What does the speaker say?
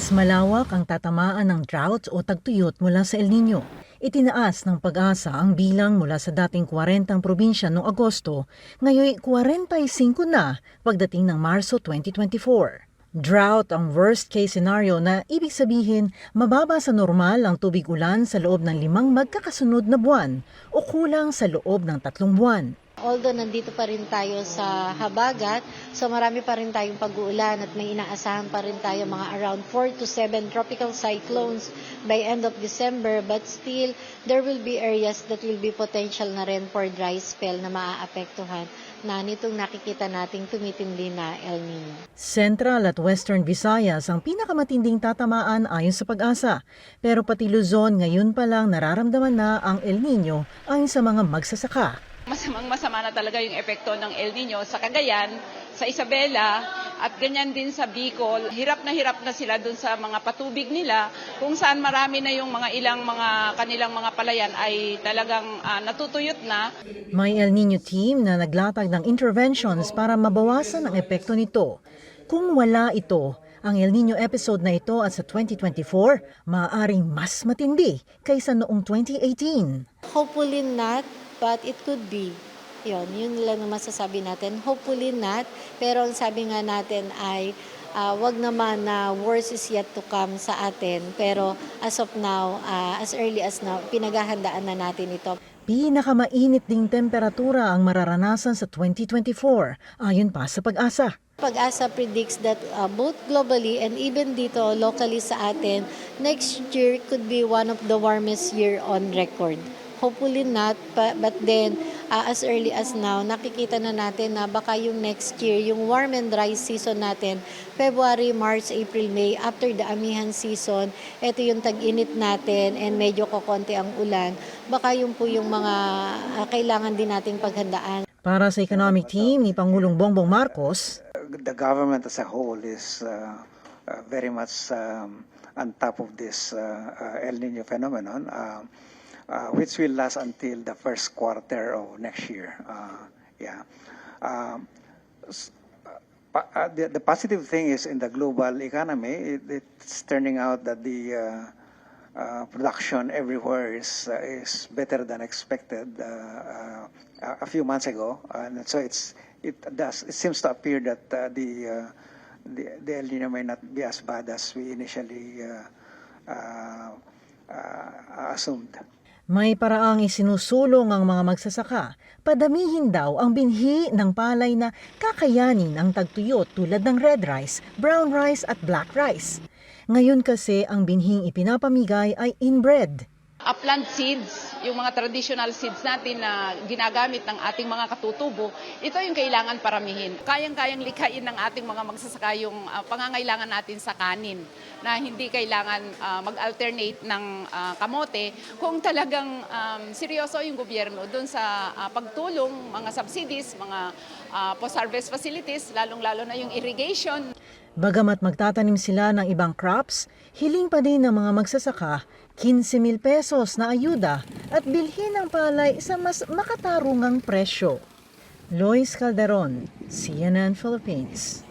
Mas malawak ang tatamaan ng drought o tagtuyot mula sa El Nino. Itinaas ng pag-asa ang bilang mula sa dating 40 probinsya noong Agosto, ngayon 45 na pagdating ng Marso 2024. Drought ang worst case scenario na ibig sabihin mababa sa normal ang tubig ulan sa loob ng limang magkakasunod na buwan o kulang sa loob ng tatlong buwan. Although nandito pa rin tayo sa habagat, so marami pa rin tayong pag-uulan at may inaasahan pa rin tayo mga around 4 to 7 tropical cyclones by end of December. But still, there will be areas that will be potential na rin for dry spell na maaapektuhan na nitong nakikita nating tumitindi na El Nino. Central at Western Visayas ang pinakamatinding tatamaan ayon sa pag-asa. Pero pati Luzon ngayon pa lang nararamdaman na ang El Nino ayon sa mga magsasaka. Masamang masama na talaga yung epekto ng El Nino sa Cagayan, sa Isabela, at ganyan din sa Bicol. Hirap na hirap na sila dun sa mga patubig nila, kung saan marami na yung mga ilang mga kanilang mga palayan ay talagang ah, natutuyot na. May El Nino team na naglatag ng interventions para mabawasan ang epekto nito. Kung wala ito, ang El Nino episode na ito at sa 2024, maaaring mas matindi kaysa noong 2018. Hopefully not, but it could be. Yun, yun lang ang masasabi natin. Hopefully not, pero ang sabi nga natin ay ah, wag naman na worse is yet to come sa atin. Pero as of now, ah, as early as now, pinaghahandaan na natin ito. Pinakamainit ding temperatura ang mararanasan sa 2024 ayon pa sa pag-asa. Pag-asa predicts that uh, both globally and even dito locally sa atin, next year could be one of the warmest year on record. Hopefully not, but then uh, as early as now, nakikita na natin na baka yung next year, yung warm and dry season natin, February, March, April, May, after the amihan season, ito yung tag-init natin and medyo kokonti ang ulan, baka yung po yung mga uh, kailangan din nating paghandaan. Para sa economic team ni Pangulong Bongbong Marcos, the government as a whole is uh, uh, very much um, on top of this uh, uh, El Nino phenomenon, uh, which will last until the first quarter of next year. Uh, yeah. Um, uh, uh, the, the positive thing is in the global economy, it, it's turning out that the uh, uh, production everywhere is uh, is better than expected uh, uh, a few months ago, and so it's it does it seems to appear that uh, the, uh, the the El Nino may not be as bad as we initially uh, uh, uh, assumed. May paraang isinusulong ang mga magsasaka. Padamihin daw ang binhi ng palay na kakayanin ang tagtuyot tulad ng red rice, brown rice at black rice. Ngayon kasi ang binhing ipinapamigay ay inbred. Upland seeds, yung mga traditional seeds natin na ginagamit ng ating mga katutubo, ito yung kailangan paramihin. Kayang-kayang likhain ng ating mga magsasaka yung ah, pangangailangan natin sa kanin na hindi kailangan ah, mag-alternate ng ah, kamote kung talagang um, seryoso yung gobyerno doon sa ah, pagtulong, mga subsidies, mga ah, post-harvest facilities, lalong-lalo na yung irrigation, Bagamat magtatanim sila ng ibang crops, hiling pa din ng mga magsasaka 15 mil pesos na ayuda at bilhin ng palay sa mas makatarungang presyo. Lois Calderon, CNN Philippines.